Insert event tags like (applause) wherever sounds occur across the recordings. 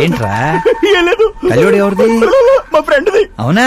ఏంట్రా? కల్లుడు ఎవరిది? మా ఫ్రెండ్ది. అవునా?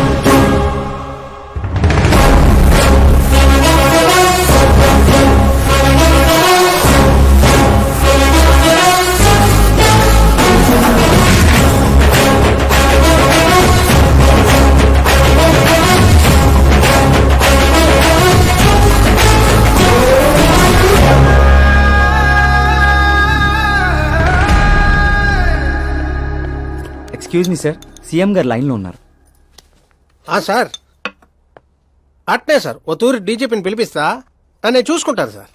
ఎక్స్క్యూజ్ మీ సార్ సీఎం గారు లైన్లో ఉన్నారు. ఆ సార్. అట్నే సార్. ఓ తూరి డీజీపీని పిలిపిస్తా. నన్ను చూసుకుంటాను సార్.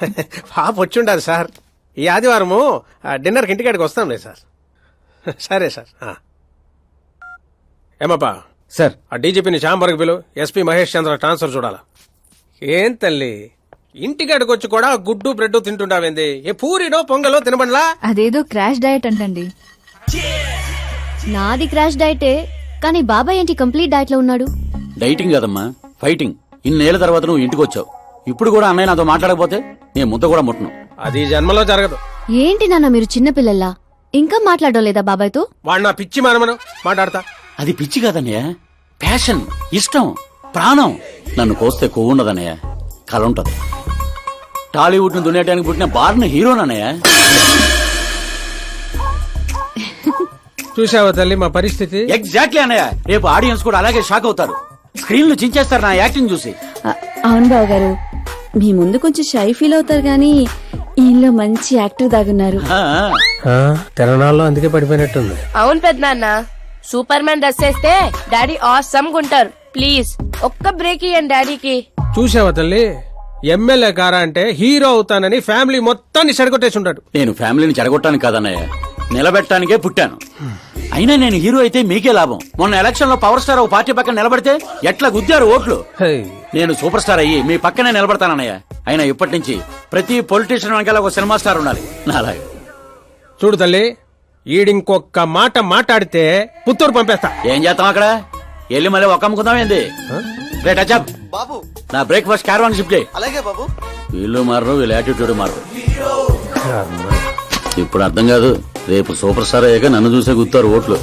(laughs) పాప వచ్చుండారు సార్. ఈ ఆదివారము ఆ, డిన్నర్కి ఇంటికాడికి వస్తాంలే సార్. (laughs) సరే సార్. ఆ. ఏమప్పా? సార్. ఆ డీజీపీని చాంబర్కి పిలు. ఎస్పీ మహేష్ చంద్ర ట్రాన్స్ఫర్ చూడాలా? ఏం తల్లి? ఇంటికాడికి వచ్చి కూడా గుడ్డు బ్రెడ్ తింటుంటావేంది ఏ పూరినో పొంగలో తినబండ్లా? అదేదో క్రాష్ డయట్ అంటండి. నాది క్రాష్ డైటే కానీ బాబాయ్ ఏంటి కంప్లీట్ డైట్లో ఉన్నాడు? డైటింగ్ కదమ్మా ఫైటింగ్. ఇన్నేళ్ళ తర్వాత నువ్వు ఇంటికి వచ్చావు ఇప్పుడు కూడా అన్నయ్య నాతో మాట్లాడకపోతే నేను ముద్ద కూడా ముట్టను. అది జన్మలో జరగదు. ఏంటి నాన్న మీరు చిన్నపిల్లల్లా ఇంకా మాట్లాడడం లేదా బాబాయ్తో? వాడు నా పిచ్చి మనమను మాట్లాడతా. అది పిచ్చి కాదన్నయ్య. ప్యాషన్ ఇష్టం ప్రాణం. నన్ను కోస్తే కొవ్వు ఉండదన్నయ్య కల ఉంటది. టాలీవుడ్ను దున్నేయడానికి పుట్టిన బార్న హీరోనన్నయ్య. చూసావా తల్లి మా పరిస్థితి? ఎగ్జాక్ట్లీ అన్నయ్య. రేపు ఆడియన్స్ కూడా అలాగే షాక్ అవుతారు. స్క్రీన్లు చించేస్తారు నా యాక్టింగ్ చూసి. అవును బావ గారు మీ ముందు కొంచెం షై ఫీల్ అవుతారు గానీ ఈయనలో మంచి యాక్టర్ దాగున్నారు. ఆ, తెలంగాణలో అందుకే పడిపోయినట్టుంది. అవును పెద్దనాన్న. సూపర్ మ్యాన్ డ్రెస్ వేస్తే డాడీ ఆసమ్ గుంటారు ప్లీజ్ ఒక్క బ్రేక్ ఇయ్యండి డాడీకి. చూసావా తల్లి? ఎమ్మెల్యే కారా అంటే హీరో అవుతానని ఫ్యామిలీ మొత్తాన్ని చెడగొట్టేసి ఉంటాడు. నేను ఫ్యామిలీని చెడగొట్టానికి కాదన్నయ్య. నిలబెట్టడానికే పుట్టాను. అయినా నేను హీరో అయితే మీకే లాభం. మొన్న ఎలక్షన్లో పవర్ స్టార్ ఒక పార్టీ పక్కన నిలబడితే ఎట్లా గుద్దారు ఓట్లు? నేను సూపర్ స్టార్ అయ్యి మీ పక్కనే నిలబడతానన్నయ్య. అయినా ఇప్పటి నుంచి ప్రతి పొలిటీషియన్ వెనకాల ఒక సినిమా స్టార్ ఉండాలి. నాలాగా. చూడు తల్లి ఈడింకొక్క మాట మాట్లాడితే పుత్తూరు పంపేస్తా. ఏం చేస్తాం అక్కడ? వెళ్ళి మళ్ళీ ఒక్క అమ్ముకుందాం ఏంది? రేట్ బాబు. నా బ్రేక్ఫాస్ట్ క్యారవాన్ షిఫ్ట్ చేయి. అలాగే బాబు. వీళ్ళు మారరు వీళ్ళ యాటిట్యూడ్ మారరు. ఇప్పుడు అర్థం కాదు. రేపు సూపర్ స్టార్ అయ్యాక నన్ను చూసే గుర్తారు ఓట్లు.